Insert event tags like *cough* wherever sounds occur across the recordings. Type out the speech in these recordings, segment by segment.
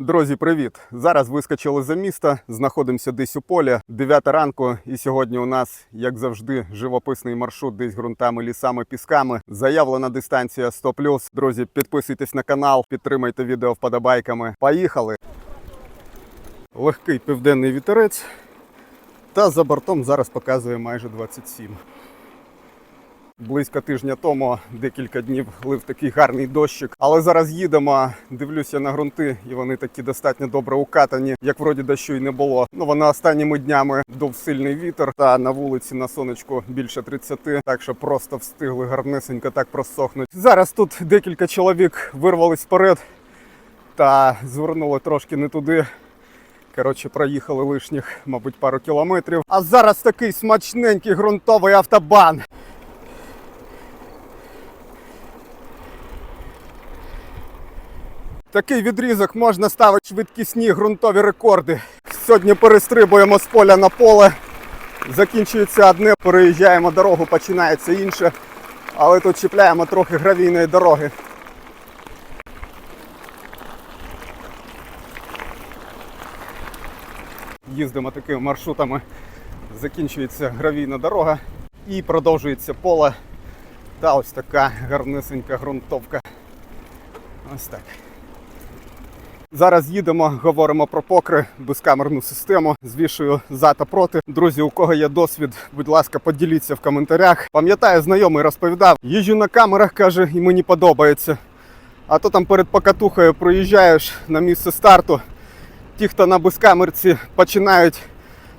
Друзі, привіт! Зараз вискочили за міста, знаходимося десь у полі. 9 ранку, і сьогодні у нас, як завжди, живописний маршрут десь ґрунтами, лісами, пісками. Заявлена дистанція 100+. Друзі, підписуйтесь на канал, підтримайте відео вподобайками. Поїхали! Легкий південний вітерець. Та за бортом зараз показує майже 27. Близько тижня тому декілька днів лив такий гарний дощик. Але зараз їдемо, дивлюся на ґрунти, і вони такі достатньо добре укатані, як вроді дощу й не було. Ну вона останніми днями дув сильний вітер, та на вулиці на сонечку більше 30, так що просто встигли гарнесенько так просохнути. Зараз тут декілька чоловік вирвались вперед та звернули трошки не туди. Коротше, проїхали лишніх, мабуть, пару кілометрів. А зараз такий смачненький ґрунтовий автобан. Такий відрізок можна ставити швидкісні ґрунтові рекорди. Сьогодні перестрибуємо з поля на поле. Закінчується одне, переїжджаємо дорогу, починається інше. Але тут чіпляємо трохи гравійної дороги. Їздимо такими маршрутами. Закінчується гравійна дорога і продовжується поле. Та ось така гарнисенька ґрунтовка. Ось так. Зараз їдемо, говоримо про покри, безкамерну систему. Звішую за та проти. Друзі, у кого є досвід, будь ласка, поділіться в коментарях. Пам'ятаю, знайомий розповідав, їжджу на камерах, каже, і мені подобається. А то там перед покатухою проїжджаєш на місце старту. Ті, хто на безкамерці починають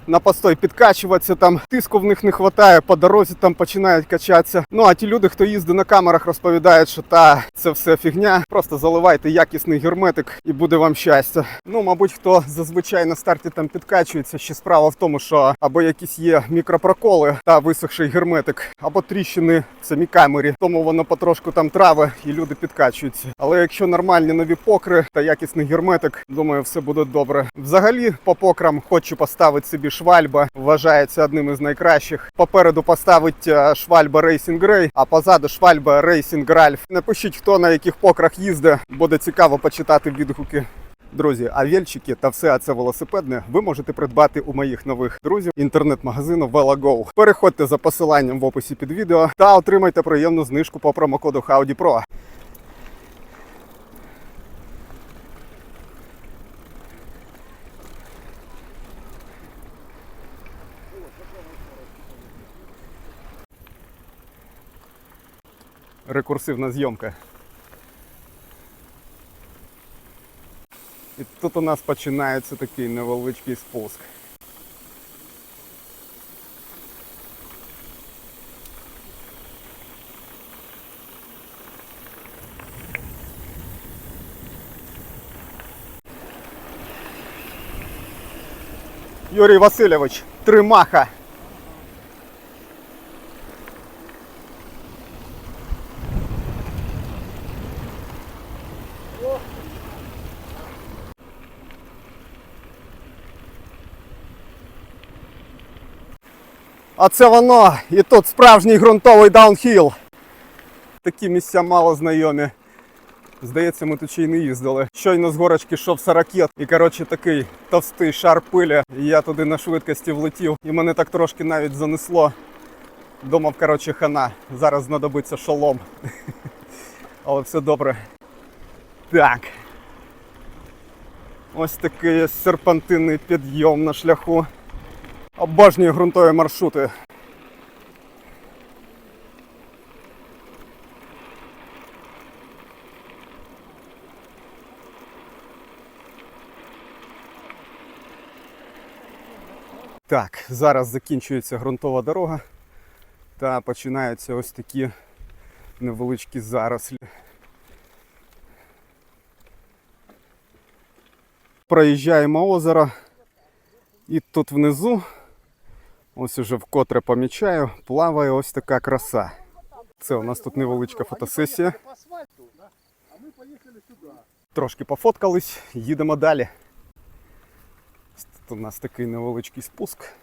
на постой підкачуватися, там тиску в них не вистачає, по дорозі там починають качатися. Ну а ті люди, хто їздить на камерах, розповідають, що та це все фігня. Просто заливайте якісний герметик і буде вам щастя. Ну, мабуть, хто зазвичай на старті там підкачується, ще справа в тому, що або якісь є мікропроколи та висохший герметик, або тріщини в самій камері. Тому воно потрошку там трави і люди підкачуються. Але якщо нормальні нові покри та якісний герметик, думаю, все буде добре. Взагалі, по покрам хочу поставити собі швальба. Вважається одним із найкращих. Попереду поставить е, швальба Racing Grey, а позаду швальба Racing Ralph. Напишіть, хто на яких покрах їздить. Буде цікаво почитати відгуки. Друзі, а вельчики та все це велосипедне ви можете придбати у моїх нових друзів інтернет-магазину VeloGo. Переходьте за посиланням в описі під відео та отримайте приємну знижку по промокоду Howdy Рекурсивна зйомка. І тут у нас починається такий невеличкий спуск. Юрій Васильович, тримаха. А це воно. І тут справжній ґрунтовий даунхіл. Такі місця мало знайомі. Здається, ми тут ще й не їздили. Щойно з горочки йшов саракет, і коротше такий товстий шар пилі. І я туди на швидкості влетів, і мене так трошки навіть занесло. Думав, коротше, хана. Зараз знадобиться шолом. *laughs* Але все добре. Так. Ось такий серпантинний підйом на шляху. Обожнюю ґрунтові маршрути. Так, зараз закінчується ґрунтова дорога та починаються ось такі невеличкі зарослі. Проїжджаємо озеро. І тут внизу, ось уже вкотре помічаю, плаває ось така краса. Це у нас тут невеличка фотосесія. Трошки пофоткались, їдемо далі. Тут у нас такий невеличкий спуск.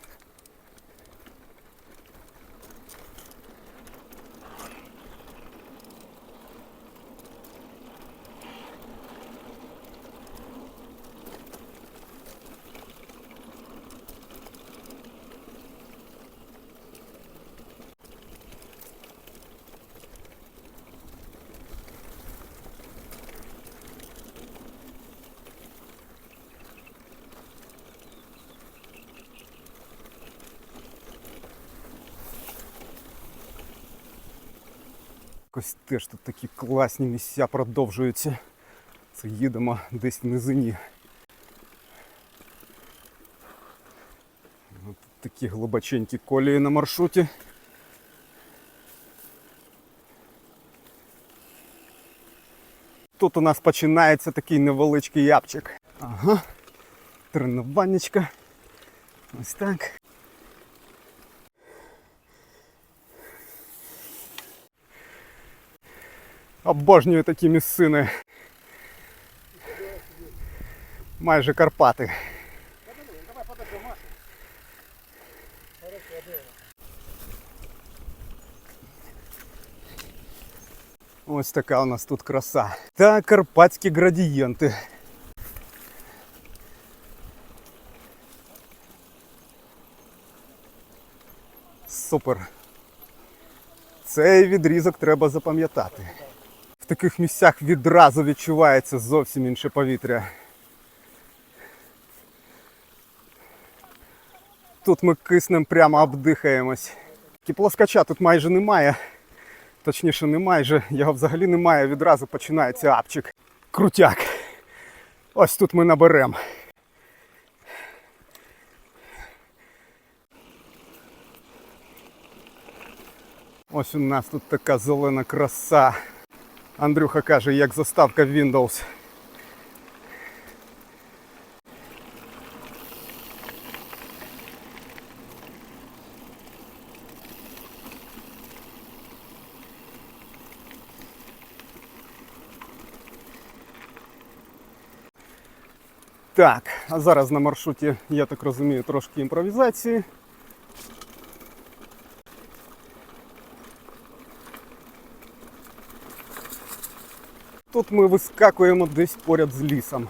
Ось теж тут такі класні місця продовжуються. Це їдемо десь в низині. От такі глибоченькі колії на маршруті. Тут у нас починається такий невеличкий ябчик. Ага. Тренуваннячка. Ось так. Обожнюю такі місцини. Майже Карпати. Ось така у нас тут краса. Та карпатські градієнти. Супер. Цей відрізок треба запам'ятати. В таких місцях відразу відчувається зовсім інше повітря. Тут ми киснем прямо обдихаємось. Кіплоскача тут майже немає. Точніше, не майже, його взагалі немає, відразу починається апчик. Крутяк. Ось тут ми наберемо. Ось у нас тут така зелена краса. Андрюха каже, як заставка Windows. Так, а зараз на маршруті, я так розумію, трошки імпровізації. Тут ми вискакуємо десь поряд з лісом.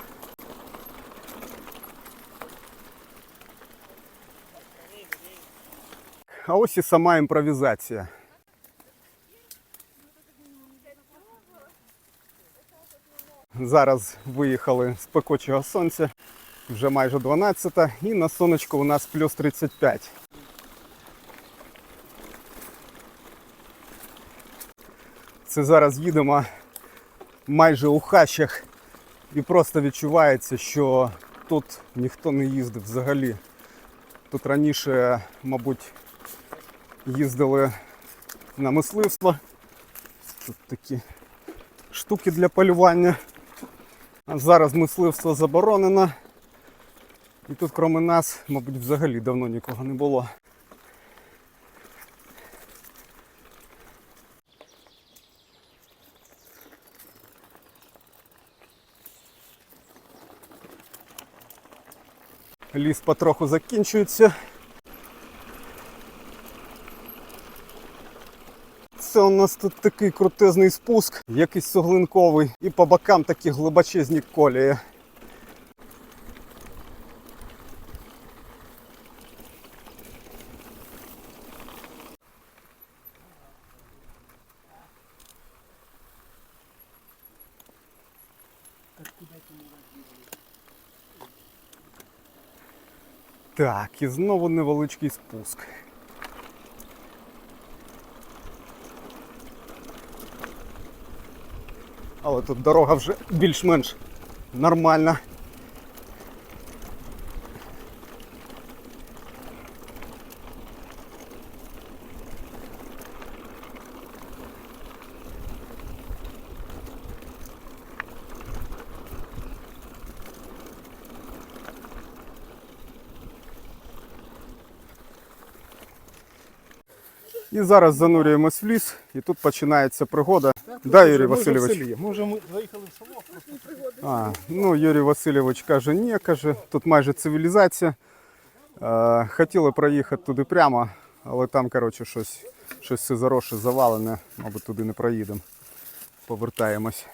А ось і сама імпровізація. Зараз виїхали з пекучого сонця, вже майже 12 і на сонечку у нас плюс 35. Це зараз їдемо майже у хащах і просто відчувається, що тут ніхто не їздив взагалі. Тут раніше, мабуть, їздили на мисливство. Тут такі штуки для полювання. А зараз мисливство заборонено. І тут, крім нас, мабуть, взагалі давно нікого не було. Ліс потроху закінчується. Це у нас тут такий крутезний спуск, якийсь суглинковий, і по бокам такі глибочезні колії. Так, і знову невеличкий спуск. Але тут дорога вже більш-менш нормальна. І зараз занурюємось в ліс, і тут починається пригода. Да, Юрій Васильович? Ми вже ми заїхали в село, просто А, ну, Юрій Васильович каже, ні, каже, тут майже цивілізація. Е, хотіли проїхати туди прямо, але там, коротше, щось, щось все заросше, завалене, мабуть, туди не проїдемо. Повертаємось.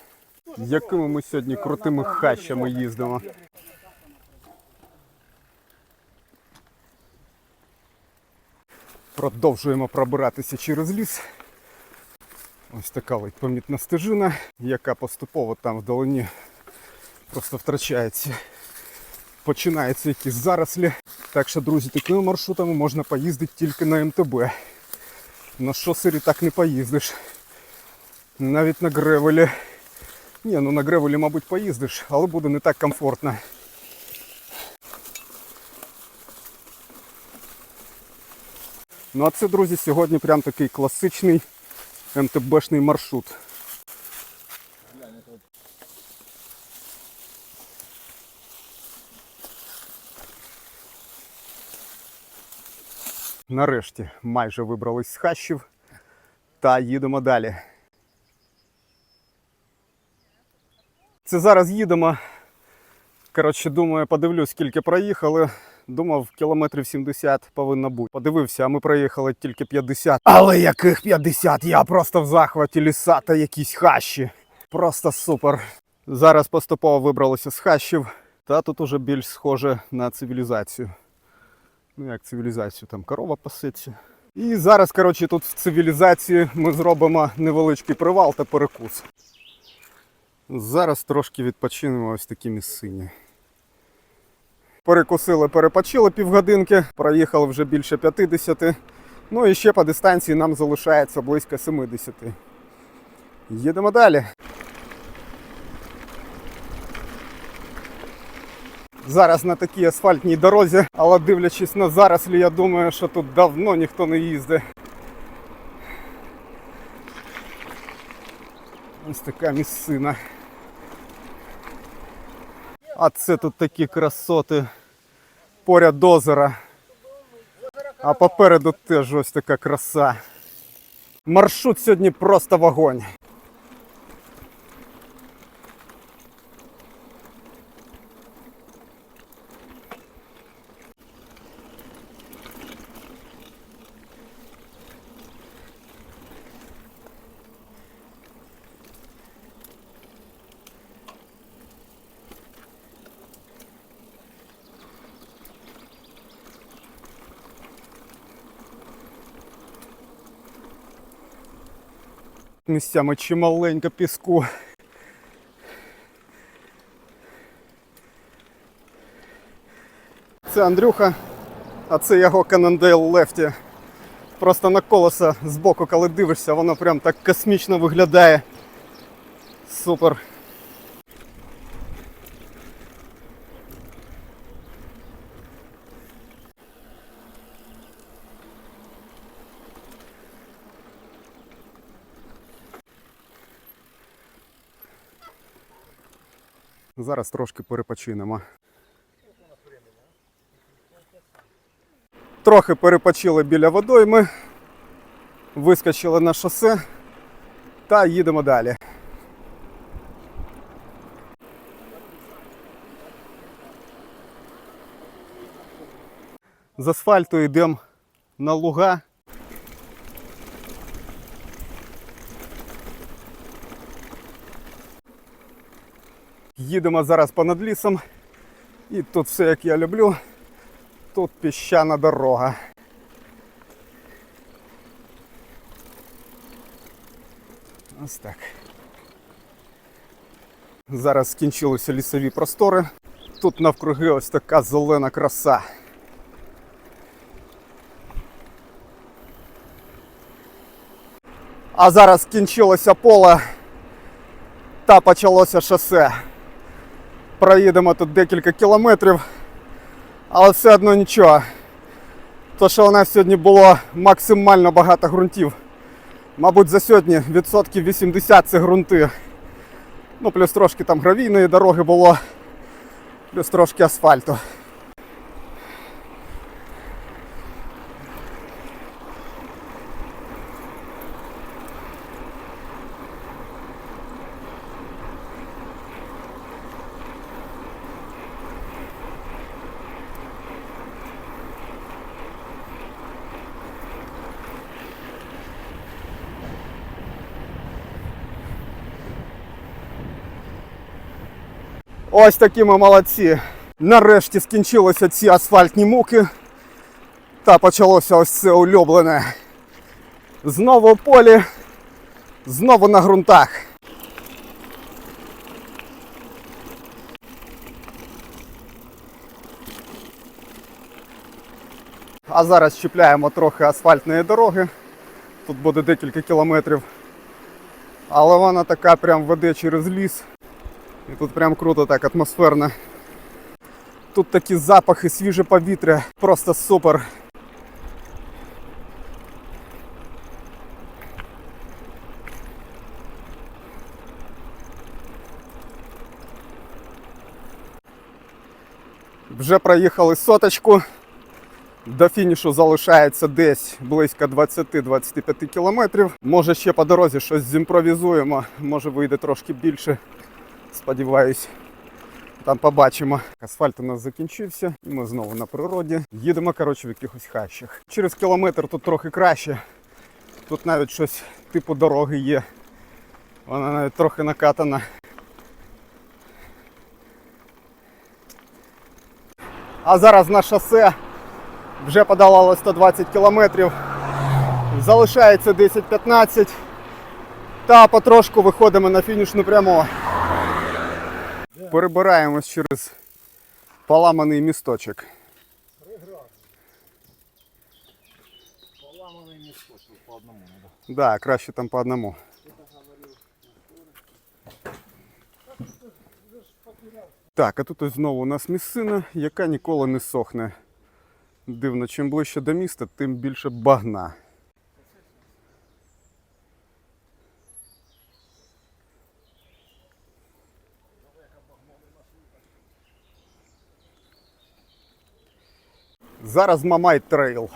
Якими ми сьогодні крутими хащами їздимо. Продовжуємо пробиратися через ліс. Ось така ось помітна стежина, яка поступово там вдалині просто втрачається. Починаються якісь зарослі. Так що, друзі, такими маршрутами можна поїздити тільки на МТБ. На шосері так не поїздиш. Навіть на гревелі. Ні, ну на гревелі, мабуть, поїздиш, але буде не так комфортно. Ну а це, друзі, сьогодні прям такий класичний МТБшний маршрут. Нарешті майже вибрались з хащів та їдемо далі. Це зараз їдемо. Коротше, думаю, подивлюсь, скільки проїхали. Думав, кілометрів 70 повинно бути. Подивився, а ми проїхали тільки 50. Але яких 50? Я просто в захваті ліса та якісь хащі. Просто супер. Зараз поступово вибралися з хащів, та тут уже більш схоже на цивілізацію. Ну як цивілізацію, там корова пасеться. І зараз, коротше, тут в цивілізації ми зробимо невеличкий привал та перекус. Зараз трошки відпочинемо ось такі місцині. Перекусили, перепочили півгодинки, проїхали вже більше 50. Ну і ще по дистанції нам залишається близько 70. Їдемо далі. Зараз на такій асфальтній дорозі, але дивлячись на зарослі, я думаю, що тут давно ніхто не їздить. Ось така місцина. А це тут такі красоти поряд озера. А попереду теж ось така краса. Маршрут сьогодні просто вогонь. Місцями чималенько піску. Це Андрюха, а це його Cannondale Lefty. Просто на колеса збоку, коли дивишся, воно прям так космічно виглядає. Супер. Зараз трошки перепочинемо. Трохи перепочили біля водойми, вискочили на шосе та їдемо далі. З асфальту йдемо на луга. Їдемо зараз понад лісом. І тут все як я люблю. Тут піщана дорога. Ось так. Зараз скінчилися лісові простори. Тут навкруги ось така зелена краса. А зараз скінчилося поле та почалося шосе. Проїдемо тут декілька кілометрів, але все одно нічого. То, що у нас сьогодні було максимально багато ґрунтів. Мабуть, за сьогодні відсотків 80 це ґрунти. Ну, плюс трошки там гравійної дороги було, плюс трошки асфальту. Ось такі ми молодці. Нарешті скінчилися ці асфальтні муки. Та почалося ось це улюблене. Знову в полі, знову на ґрунтах. А зараз чіпляємо трохи асфальтної дороги. Тут буде декілька кілометрів. Але вона така прям веде через ліс. І тут прям круто так атмосферно. Тут такі запахи, свіже повітря, просто супер. Вже проїхали соточку. До фінішу залишається десь близько 20-25 кілометрів. Може ще по дорозі щось зімпровізуємо, може вийде трошки більше. Сподіваюсь, там побачимо. Асфальт у нас закінчився, і ми знову на природі. Їдемо, коротше, в якихось хащах. Через кілометр тут трохи краще. Тут навіть щось типу дороги є. Вона навіть трохи накатана. А зараз на шосе вже подолало 120 кілометрів. Залишається 10-15. Та потрошку виходимо на фінішну пряму. Перебираємось через поламаний місточок. Поламаний місто, що по одному надо. Да, краще там по одному. Так, а тут ось знову у нас місцина, яка ніколи не сохне. Дивно, чим ближче до міста, тим більше багна. Зараз Мамай трейл.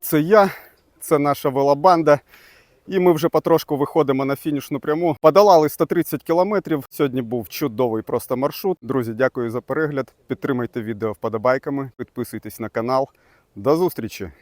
Це я, це наша велобанда. І ми вже потрошку виходимо на фінішну пряму. Подолали 130 кілометрів. Сьогодні був чудовий просто маршрут. Друзі, дякую за перегляд. Підтримайте відео вподобайками, підписуйтесь на канал. До зустрічі!